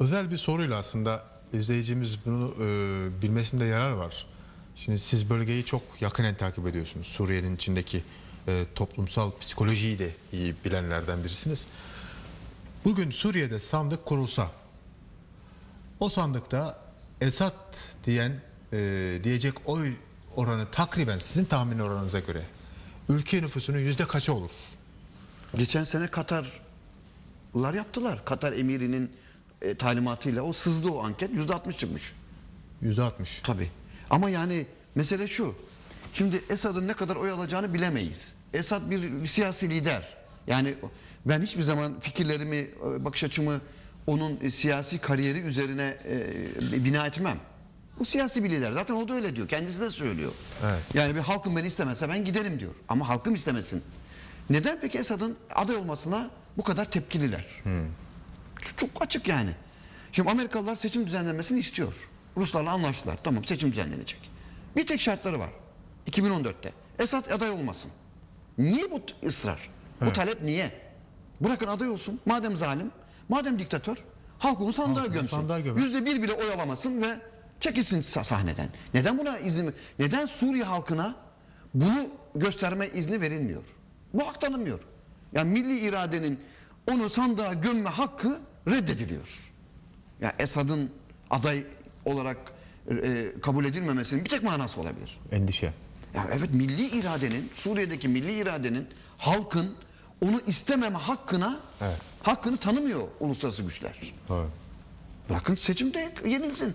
Özel bir soruyla aslında izleyicimiz bunu e, bilmesinde yarar var. Şimdi siz bölgeyi çok yakinen takip ediyorsunuz. Suriye'nin içindeki e, toplumsal psikolojiyi de iyi bilenlerden birisiniz. Bugün Suriye'de sandık kurulsa, o sandıkta Esad diyen e, diyecek oy oranı takriben sizin tahmin oranınıza göre ülke nüfusunun yüzde kaçı olur? Geçen sene Katarlar yaptılar. Katar emirinin e, talimatıyla o sızdı o anket yüzde altmış çıkmış. Yüzde altmış. Tabii. Ama yani mesele şu. Şimdi Esad'ın ne kadar oy alacağını bilemeyiz. Esad bir, bir siyasi lider. Yani ben hiçbir zaman fikirlerimi, e, bakış açımı onun e, siyasi kariyeri üzerine e, bina etmem. Bu siyasi bir lider. Zaten o da öyle diyor. Kendisi de söylüyor. Evet. Yani bir halkım beni istemezse ben giderim diyor. Ama halkım istemesin. Neden peki Esad'ın aday olmasına bu kadar tepkililer? Çok- Çok açık yani. Şimdi Amerikalılar seçim düzenlenmesini istiyor. Ruslarla anlaştılar. Tamam seçim düzenlenecek. Bir tek şartları var. 2014'te. Esad aday olmasın. Niye bu ısrar? Bu talep niye? Bırakın aday olsun. Madem zalim, madem diktatör, halk onu sandığa Halk gömsün. sandığa. Yüzde bir bile oy alamasın ve çekilsin sa- sahneden. Neden buna izin, neden Suriye halkına bunu gösterme izni verilmiyor? Bu hak tanınmıyor. Yani milli iradenin onu sandığa gömme hakkı reddediliyor. Ya Esad'ın aday olarak e, kabul edilmemesinin bir tek manası olabilir. Endişe. Ya evet milli iradenin Suriye'deki milli iradenin halkın onu istememe hakkına Evet. hakkını tanımıyor uluslararası güçler. Doğru. Bırakın seçimde yenilsin.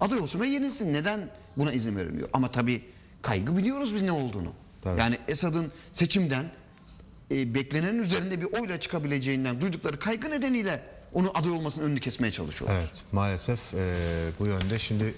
Aday olsun ve yenilsin. Neden buna izin verilmiyor? Ama tabii kaygı biliyoruz biz ne olduğunu. Tabii. Yani Esad'ın seçimden e, beklenenin üzerinde bir oyla çıkabileceğinden duydukları kaygı nedeniyle onu aday olmasının önünü kesmeye çalışıyorlar. Evet maalesef e, bu yönde şimdi